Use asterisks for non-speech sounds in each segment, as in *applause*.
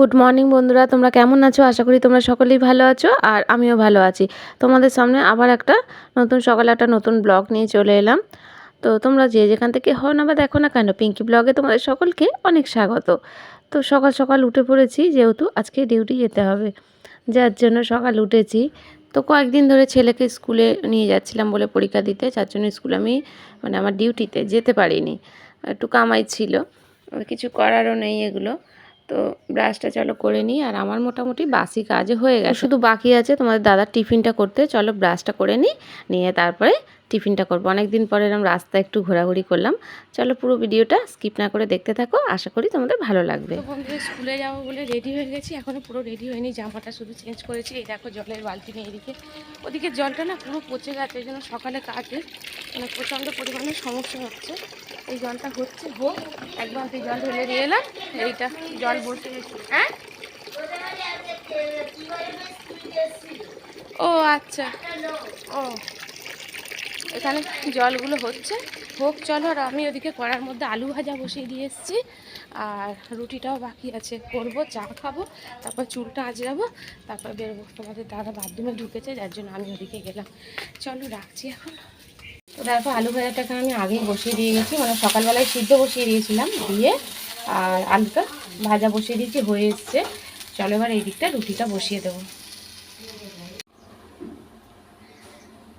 Good morning বন্ধুরা। তোমরা কেমন আছো? আশা করি তোমরা সকলেই ভালো আছো, আর আমিও ভালো আছি। তোমাদের সামনে আবার একটা নতুন সকালে একটা নতুন ব্লগ নিয়ে চলে এলাম। তো তোমরা যে যেখান থেকে হও না বা দেখো না কেন পিঙ্কি ব্লগে তোমাদের সকলকে অনেক স্বাগত। তো সকাল সকাল উঠে পড়েছি, যেহেতু আজকে ডিউটি যেতে হবে। যার জন্য সকাল উঠেছি। তো কয়েকদিন ধরে ছেলেকে স্কুলে নিয়ে যাচ্ছিলাম বলে পরীক্ষা দিতে। যার জন্য স্কুলে আমি মানে আমার ডিউটিতে যেতে পারিনি। একটু কামাই ছিল। কিছু করারও নেই এগুলো। তো ব্রাশটা চলো করে নিই। আর আমার মোটামুটি বাসি কাজ হয়ে গেছে। শুধু বাকি আছে তোমাদের দাদার টিফিনটা করতে। চলো ব্রাশটা করে নিই। নিয়ে তারপরে টিফিনটা করব। অনেক দিন পরে এরকম রাস্তায় একটু ঘোরাঘুরি করলাম। চলো পুরো ভিডিওটা স্কিপ না করে দেখতে থাকো। আশা করি তোমাদের ভালো লাগবে। স্কুলে যাব বলে রেডি হয়ে গেছি। এখনও পুরো রেডি হয়নি। জামাটা শুধু চেঞ্জ করেছি। এই দেখো জলের বালতি নিয়ে এদিকে। ওদিকে জলটা না পুরো পচে গেছে, এই জন্য সকালে কাজে মানে প্রচণ্ড পরিমাণে সমস্যা হচ্ছে। এই জলটা হচ্ছে, হোক, একবার বালতি জল ঢেলে দিয়ে এলাম। এইটা জল বসে গেছে। হ্যাঁ? ও আচ্ছা। ও এখানে জলগুলো হচ্ছে। হোক, চলো, আর আমি ওদিকে কড়ার মধ্যে আলু ভাজা বসিয়ে দিয়ে এসেছি। আর রুটিটাও বাকি আছে। করব, চা খাব, তারপর চুলটা আজরাবো তারপর বেরোবো। তোমাদের দাদা বাথরুমে ঢুকেছে, যার জন্য আমি ওদিকে গেলাম। চলো, রাখছি এখন। তো দেখো, আলু ভাজাটাকে আমি আগেই বসিয়ে দিয়ে গেছি। মানে সকালবেলায় সিদ্ধ বসিয়ে দিয়েছিলাম দিয়ে, আর আলুটা ভাজা বসিয়ে দিয়েছি, হয়ে এসছে। চলো, এবার এই দিকটা রুটিটা বসিয়ে দেবো।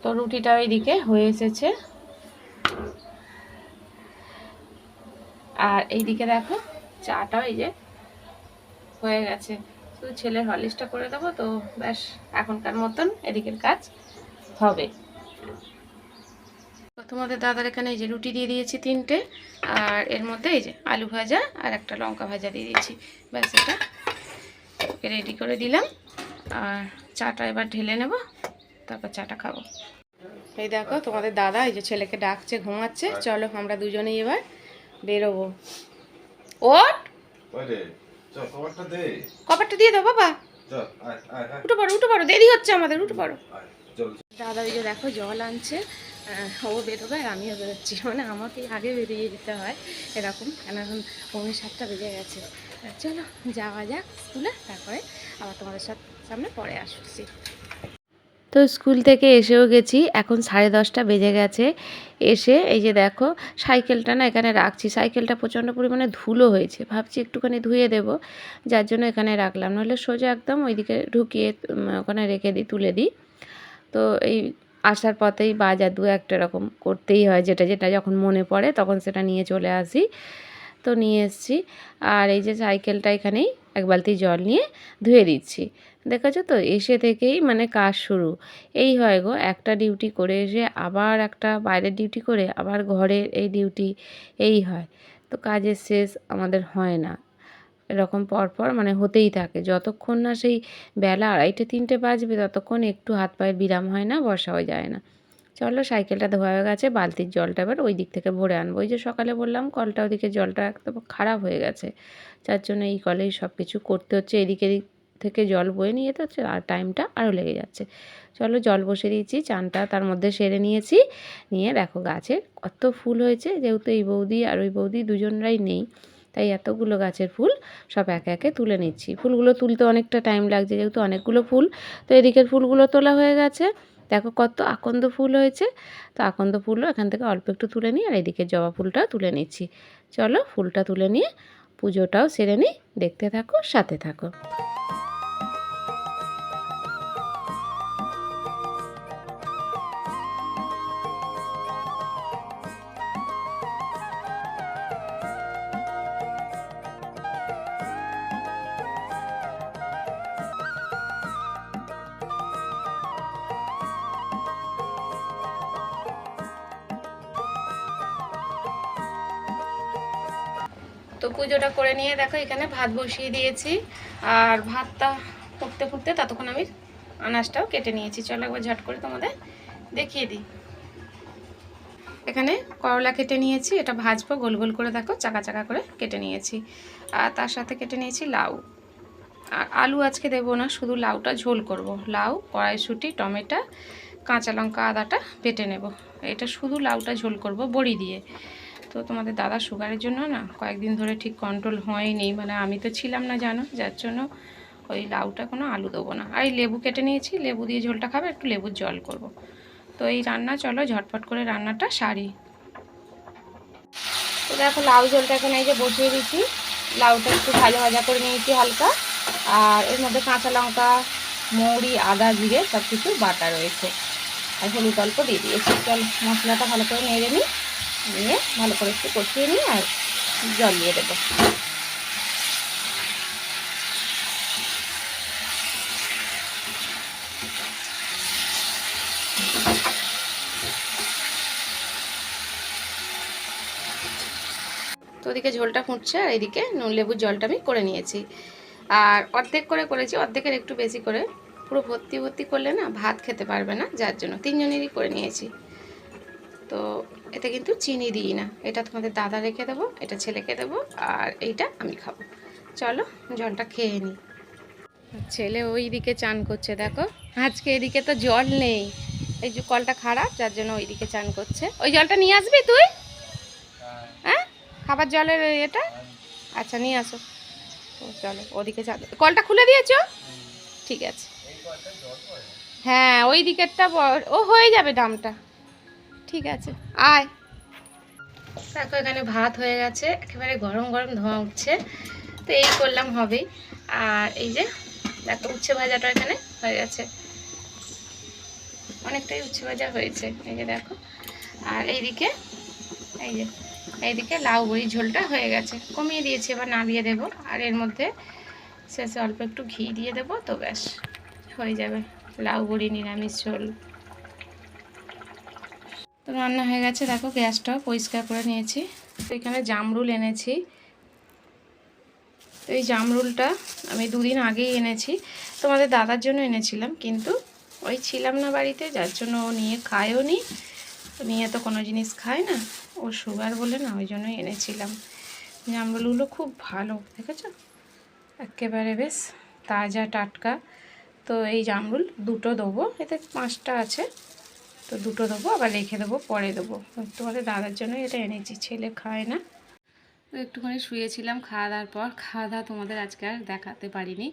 তো রুটিটা এইদিকে হয়ে এসেছে। আর এইদিকে দেখো চাটাও এই যে হয়ে গেছে। শুধু ছেলের হলিসটা করে দেবো তো ব্যাস, এখনকার মতন এদিকের কাজ হবে। তো তোমাদের দাদার এখানে এই যে রুটি দিয়ে দিয়েছি তিনটে, আর এর মধ্যে এই যে আলু ভাজা আর একটা লঙ্কা ভাজা দিয়ে দিয়েছি ব্যাস এটা রেডি করে দিলাম। আর চাটা এবার ঢেলে নেব। তারপর চাটা খাব। এই দেখো তোমাদের দাদা এই যে ছেলেকে ডাকছে ঘুমাচ্ছে। চলো আমরা দুজনেই এবার বেরোবো। ওট কপারটা দিয়ে দাও বাবা। উঠে পড়ো উঠে পড়ো দেরি হচ্ছে আমাদের উঠে পড়ো। দাদা ওই যে দেখো জল আনছে। ও বেরোবে আর আমিও বেরোচ্ছি। মানে আমাকেই আগে বেরিয়ে যেতে হয় এরকম। কেন এখন পৌনে সাতটা বেজে গেছে। চলো যাওয়া যাক স্কুলে তারপরে আবার তোমাদের সাথে সামনে পরে আসছি। তো স্কুল থেকে এসেও গেছি। এখন সাড়ে দশটা বেজে গেছে। এসে এই যে দেখো, সাইকেলটা না এখানে রাখছি। সাইকেলটা প্রচণ্ড পরিমাণে ধুলো হয়েছে। ভাবছি একটুখানি ধুয়ে দেব। যার জন্য এখানে রাখলাম। নাহলে সোজা একদম ওইদিকে ঢুকিয়ে ওখানে রেখে দিই, তুলে দিই। তো এই আসার পথেই বাজার দু একটা এরকম করতেই হয়। যেটা যেটা যখন মনে পড়ে তখন সেটা নিয়ে চলে আসি। তো নিয়ে এসেছি। আর এই যে সাইকেলটা এখানেই এক বালতি জল নিয়ে ধুয়ে দিচ্ছি। দেখেছ তো? এসে থেকেই মানে কাজ শুরু। এই হয় গো, একটা ডিউটি করে এসে আবার একটা বাইরের ডিউটি করে আবার ঘরের এই ডিউটি, এই হয়। তো কাজের শেষ আমাদের হয় না। এরকম পরপর মানে হতেই থাকে। যতক্ষণ না সেই বেলা আড়াইটে, তিনটে বাজবে, ততক্ষণ একটু হাত পায়ের বিরাম হয় না, বসাও যায় না। চলো সাইকেলটা ধোয়া হয়ে গেছে, বালতির জলটা এবার ওই দিক থেকে ভরে আনব। ওই যে সকালে বললাম কলটা ওদিকে জলটা একদম খারাপ হয়ে গেছে। যার জন্য এই কলেই সব কিছু করতে হচ্ছে। এদিক এদিক থেকে জল বয়ে নিয়ে যেতে হচ্ছে, আর টাইমটা আরও লেগে যাচ্ছে। চলো জল বসে দিয়েছি, চানটা তার মধ্যে সেরে নিয়েছি। নিয়ে দেখো গাছে কত ফুল হয়েছে, যেহেতু এই বৌদি আর ওই বৌদি দুজনরাই নেই। তাই এতগুলো গাছের ফুল সব একে একে তুলে নিচ্ছি। ফুলগুলো তুলতে অনেকটা টাইম লাগছে যেহেতু অনেকগুলো ফুল। তো এদিকের ফুলগুলো তোলা হয়ে গেছে। দেখো কত আকন্দ ফুল হয়েছে। তো আকন্দ ফুলও এখান থেকে অল্প একটু তুলে নিই আর এদিকে জবা ফুলটাও তুলে নিচ্ছি। চলো ফুলটা তুলে নিয়ে পুজোটাও সেরে নিই। দেখতে থাকো, সাথে থাকো। তো পুজোটা করে নিয়ে দেখো, এখানে ভাত বসিয়ে দিয়েছি। আর ভাতটা ফুটতে ফুটতে ততক্ষণ আমি আনাজটাও কেটে নিয়েছি। চলো একবার ঝট করে তোমাদের দেখিয়ে দিই। এখানে করলা কেটে নিয়েছি, এটা ভাজবো, গোল গোল করে দেখো, চাকা চাকা করে কেটে নিয়েছি। আর তার সাথে কেটে নিয়েছি লাউ। আর আলু আজকে দেবো না, শুধু লাউটা ঝোল করব। লাউ, কড়াইশুঁটি, টমেটো, কাঁচা লঙ্কা, আদাটা বেটে নেব। এটা শুধু লাউটা ঝোল করব বড়ি দিয়ে। তো তোমাদের দাদা সুগারের জন্য না কয়েকদিন ধরে ঠিক কন্ট্রোল হয়নি। মানে আমি তো ছিলাম না জানো, যার জন্য ওই লাউটা কোনো আলু দেবো না। আর লেবু কেটে নিয়েছি, লেবু দিয়ে ঝোলটা খাবে, একটু লেবুর জল করব। তো এই রান্না, চলো ঝটপট করে রান্নাটা সারি। তো দেখো লাউ ঝোলটা এখানে এই যে বসিয়ে দিচ্ছি লাউটা একটু ভালো ভাজা করে নিয়েছি হালকা। আর এর মধ্যে কাঁচা লঙ্কা, মৌরি, আদা, জিরে সব কিছু বাটা রয়েছে। আর হলুদ অল্প দিয়ে দিয়েছি। চল মশলাটা ভালো করে নেড়ে নিই। নিয়ে ভালো করে একটু কষিয়ে নিয়ে আর জল দিয়ে দেবো। তো ওদিকে ঝোলটা ফুটছে আর এদিকে নুন, লেবুর জলটা আমি করে নিয়েছি। আর অর্ধেক করে করেছি, অর্ধেকের একটু বেশি করে। পুরো ভর্তি ভর্তি করলে না ভাত খেতে পারবে না, যার জন্য তিনজনেরই করে নিয়েছি। তো এতে কিন্তু চিনি দিই না। এটা তোমাদের দাদা রেখে দেবো এটা ছেলেকে দেবো আর এইটা আমি খাব। চলো জলটা খেয়ে নিই। ছেলে ওই দিকে চান করছে দেখো। আজকে এদিকে তো জল নেই। এই যে কলটা খারাপ যার জন্য ওই দিকে চান করছে। ওই জলটা নিয়ে আসবি তুই? হ্যাঁ। খাবার জলের এটা? আচ্ছা নিয়ে আসো। চলো ওদিকে চান কলটা খুলে দিয়েছ? ঠিক আছে। হ্যাঁ ওই দিকেরটা ও হয়ে যাবে দামটা ঠিক আছে। আয়। দেখো, এখানে ভাত হয়ে গেছে। একেবারে গরম গরম ধোঁয়া উঠছে। তো এই করলাম হবেই। আর এই যে, দেখো, উচ্ছে ভাজাটা এখানে হয়ে গেছে। অনেকটাই উচ্ছে ভাজা হয়েছে। এই যে দেখো। আর এইদিকে, এই যে, এইদিকে লাউ বড়ি ঝোলটা হয়ে গেছে। কমিয়ে দিয়েছি, এবার নামিয়ে দেবো। আর এর মধ্যে শেষে অল্প একটু ঘি দিয়ে দেবো। তো ব্যাস, হয়ে যাবে। লাউ বড়ি নিরামিষ ঝোল। রান্না হয়ে গেছে। দেখো, গ্যাসটাও পরিষ্কার করে নিয়েছি। তো এখানে জামরুল এনেছি। তো এই জামরুলটা আমি দুদিন আগেই এনেছি। তোমাদের দাদার জন্য এনেছিলাম, কিন্তু ওই ছিলাম না বাড়িতে, যার জন্য ও নিয়ে খায়ও নি। নিয়ে তো কোনো জিনিস খায় না। ও সুগার বলে না, ওই জন্যই এনেছিলাম। জামরুলগুলো খুব ভালো, দেখেছ? একেবারে বেশ তাজা টাটকা। তো এই জামরুল দুটো দেবো, এতে পাঁচটা আছে। তো দুটো দেবো, আবার রেখে দেবো, পরে দেবো। তোমাদের দাদার জন্য এটা এনেছি, ছেলে খায় না। একটুখানি শুয়েছিলাম খাওয়া দাওয়ার পর, খাওয়া দাওয়া তোমাদের আজকে আর দেখাতে পারিনি।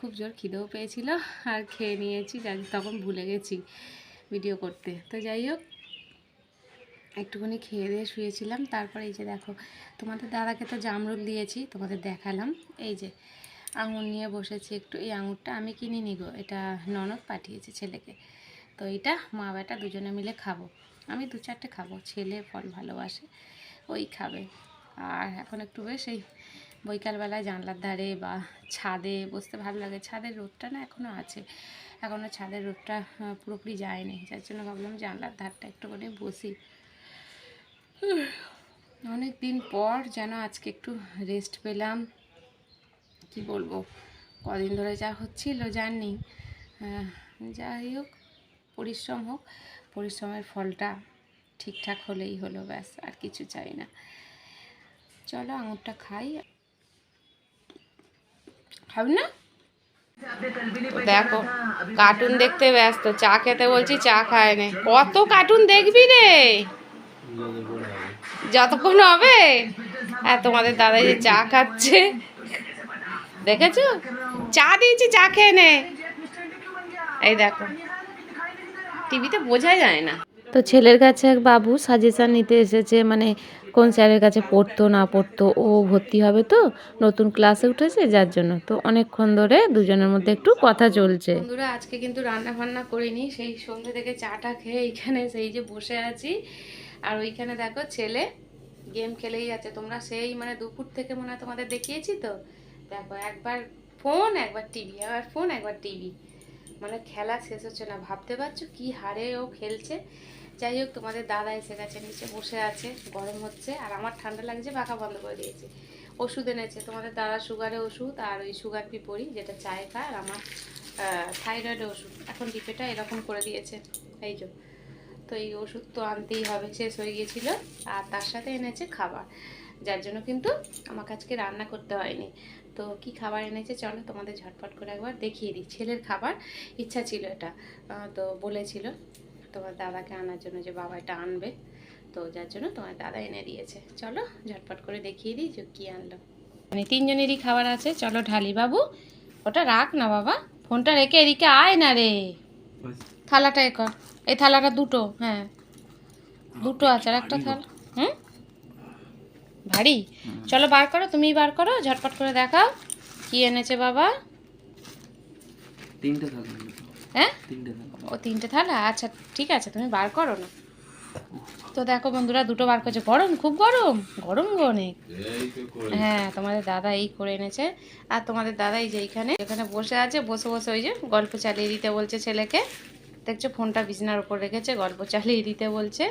খুব জোর খিদেও পেয়েছিল, আর খেয়ে নিয়েছি যাই তখন ভুলে গেছি ভিডিও করতে। তো যাই হোক, একটুখানি খেয়ে দিয়ে শুয়েছিলাম, তারপরে এই যে দেখো, তোমাদের দাদাকে তো জামরুল দিয়েছি, তোমাদের দেখালাম। এই যে, আঙুর নিয়ে বসেছি একটু, এই আঙুরটা আমি কিনিনি গো, এটা ননদ পাঠিয়েছে ছেলেকে। তো এটা মা বেটা দুজনে মিলে খাব। আমি দু চারটে খাব, ছেলে ফল ভালোবাসে, ওই খাবে। আর এখন একটু বেশ এই বৈকালবেলায় জানলার ধারে বা ছাদে বসতে ভালো লাগে। ছাদের রোদটা না এখনও আছে। এখনও ছাদের রোদটা পুরোপুরি যায়নি। যার জন্য ভাবলাম জানলার ধারটা একটু করে বসি। *sighs* অনেক দিন পর যেন আজকে একটু রেস্ট পেলাম। কি বলব? কদিন ধরে যা হচ্ছিল জানি। যাই হোক পরিশ্রম হোক, পরিশ্রমের ফলটা ঠিকঠাক হলেই হলো, ব্যাস, আর কিছু চাই না। চলো, আঙুরটা খাই। খাবি না? দেখো কার্টুন দেখতে ব্যস্ত, চা খেতে বলছি, চা খায় না। কত কার্টুন দেখবি রে? যতক্ষণ হবে। হ্যাঁ তোমাদের দাদা যে চা খাচ্ছে। দেখেছ? চা দিয়েছি, চা খেয়ে নে। এই দেখো। টিভিতে বোঝা যায় না। তো ছেলের কাছে এক বাবু সাজেশান নিতে এসেছে মানে কোন স্যারের কাছে পড়তো না পড়তো ও ভর্তি হবে তো নতুন ক্লাসে উঠেছে যার জন্য। তো অনেকক্ষণ ধরে দুজনের মধ্যে একটু কথা চলছে। বন্ধুরা আজকে কিন্তু রান্না বান্না করিনি সেই সন্ধ্যে থেকে চাটা খেয়ে এইখানে সেই যে বসে আছি। আর ওইখানে দেখো ছেলে গেম খেলেই যাচ্ছে। তোমরা সেই মানে দুপুর থেকে মনে হয় তোমাদের দেখিয়েছি তো? দেখো একবার ফোন একবার টিভি একবার ফোন একবার টিভি মানে খেলা শেষ হচ্ছে না। ভাবতে পারছ কি হারে ও খেলছে? যাই হোক, তোমাদের দাদা এসে গেছে, নিচে বসে আছে, গরম হচ্ছে, আর আমার ঠান্ডা লাগছে পাখা বন্ধ করে দিয়েছে। ওষুধ এনেছে, তোমাদের দাদা সুগারের ওষুধ আর ওই সুগার পিপরি যেটা চায় খায়, আর আমার থাইরয়েডের ওষুধ। এখন ডিপেটা এরকম করে দিয়েছে, এই যে। তো এই ওষুধ তো আনতেই হবে, শেষ হয়ে গিয়েছিল, আর তার সাথে এনেছে খাবার, যার জন্য কিন্তু আমাকে আজকে রান্না করতে হয়নি। তো কি খাবার এনেছে চলো তোমাদের ঝটপট করে একবার দেখিয়ে দিই। ছেলের খাবার ইচ্ছা ছিল এটা। তো বলেছিল তোমার দাদাকে আনার জন্য যে বাবা এটা আনবে। তো যার জন্য তোমার দাদা এনে দিয়েছে। চলো ঝটপট করে দেখিয়ে দিই যে কী আনলো। মানে তিনজনেরই খাবার আছে। চলো ঢালি বাবু ওটা রাখ না বাবা। ফোনটা রেখে এদিকে আয় না রে। থালাটা এ কর। এই থালাটা দুটো হ্যাঁ। দুটো আছে আর একটা থালা। হুম? ভারী? চলো বার করো তুমিই বার করো ঝটপট করে দেখাও। কি এনেছে বাবা? তিনটে হ্যাঁ? ও তিনটে থালা? আচ্ছা ঠিক আছে তুমি বার করো না। তো দেখো বন্ধুরা দুটো বার করছে। গরম খুব গরম। গরম গো অনেক। হ্যাঁ তোমাদের দাদা এই করে এনেছে। আর তোমাদের দাদা এই যে এইখানে এখানে বসে আছে বসে বসে ওই যে গল্প চালিয়ে দিতে বলছে ছেলেকে। দেখছ ফোনটা বিছানার উপর রেখেছে গল্প চালিয়ে দিতে বলছে।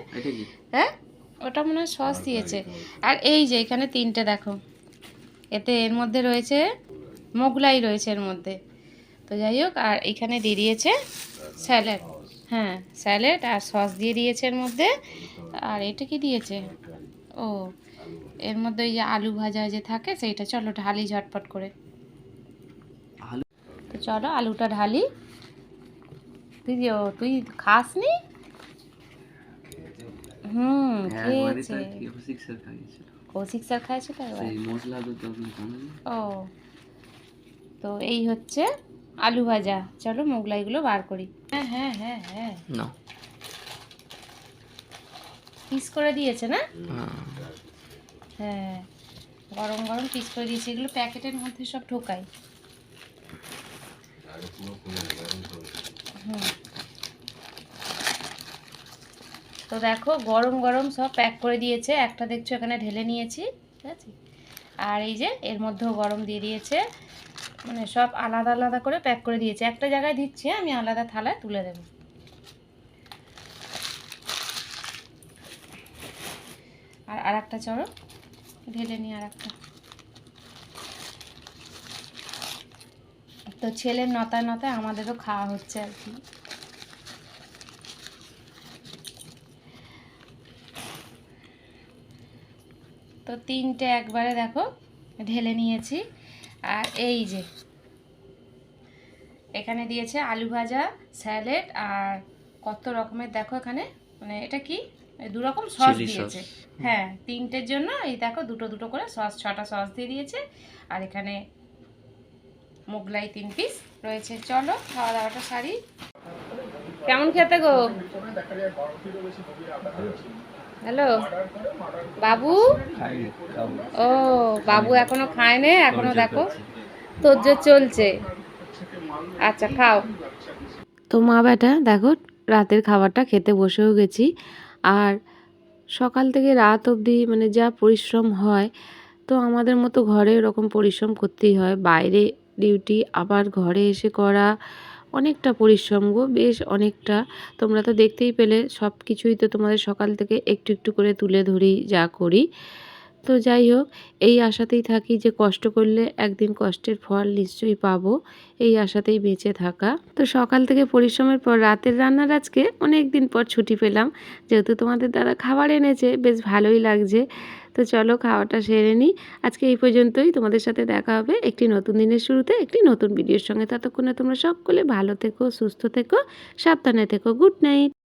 হ্যাঁ? ওটা মনে হয় সস দিয়েছে। আর এই যে এখানে তিনটে দেখো। এতে এর মধ্যে রয়েছে মোগলাই রয়েছে এর মধ্যে। তো যাই হোক আর এখানে দিয়ে দিয়েছে স্যালাড। হ্যাঁ স্যালাড আর সস দিয়ে দিয়েছে এর মধ্যে। আর এটা কি দিয়েছে? ও এর মধ্যে ওই যে আলু ভাজা যে থাকে সেইটা। চলো ঢালি ঝটপট করে। তো চলো আলুটা ঢালি। তুই তুই খাসনি? হুম হ্যাঁ খেয়েছে কৌশিক স্যার খাইয়েছিল? কৌশিক স্যার সেই মশলা তো ও। তো এই হচ্ছে আলু ভাজা। চলো মোগলাইগুলো বার করি। হ্যাঁ হ্যাঁ হ্যাঁ হ্যাঁ। না। পিস করে দিয়েছে না? হ্যাঁ গরম গরম পিস করে দিয়েছে। এগুলো প্যাকেটের মধ্যে সব ঢোকাই হুম। তো দেখো গরম গরম সব প্যাক করে দিয়েছে। একটা দেখছ এখানে ঢেলে নিয়েছি, ঠিক আছে? আর এই যে এর মধ্যেও গরম দিয়ে দিয়েছে। মানে সব আলাদা আলাদা করে প্যাক করে দিয়েছে। একটা জায়গায় দিচ্ছে আমি আলাদা থালায় তুলে দেবো। আর আর একটা চড়ো, ঢেলে নিই আর একটা তো ছেলের নতায় নতায় আমাদেরও খাওয়া হচ্ছে আর কি। তিনটে একবারে দেখো ঢেলে নিয়েছি। আর এই যে এখানে দিয়েছে আলু ভাজা স্যালেড আর কত রকমের দেখো এখানে মানে এটা কি? দু রকম সস দিয়েছে। হ্যাঁ তিনটের জন্য এই দেখো দুটো দুটো করে সস ছটা সস দিয়ে দিয়েছে। আর এখানে মোগলাই তিন পিস রয়েছে। চলো খাওয়া দাওয়াটা সারি। কেমন খেতে গো? হ্যালো? বাবু? ও, বাবু এখনও খায়নি? এখনও দেখো। তোর যে চলছে। আচ্ছা খাও। তো মা বেটা, দেখো, রাতের খাবারটা খেতে বসেও গেছি। আর সকাল থেকে রাত অবধি মানে যা পরিশ্রম হয়, তো আমাদের মতো ঘরে ওরকম পরিশ্রম করতেই হয়। বাইরে ডিউটি, আবার ঘরে এসে করা অনেকটা পরিশ্রম গো, বেশ অনেকটা। তোমরা তো দেখতেই পেলে, সব কিছুই তো তোমাদের সকাল থেকে একটু একটু করে তুলে ধরি যা করি। তো যাই হোক, এই আশাতেই থাকি যে কষ্ট করলে একদিন কষ্টের ফল নিশ্চয়ই পাবো, এই আশাতেই বেঁচে থাকা। তো সকাল থেকে পরিশ্রমের পর রাতের রান্নার আজকে অনেক দিন পর ছুটি পেলাম। যেহেতু তোমাদের দাদা খাবার এনেছে, বেশ ভালোই লাগছে। তো চলো খাওয়াটা সেরে নিই। আজকে এই পর্যন্তই। তোমাদের সাথে দেখা হবে একটি নতুন দিনের শুরুতে, একটি নতুন ভিডিওর সঙ্গে। ততক্ষণে তোমরা সকলে ভালো থেকো, সুস্থ থেকো, সাবধানে থেকো। Good night.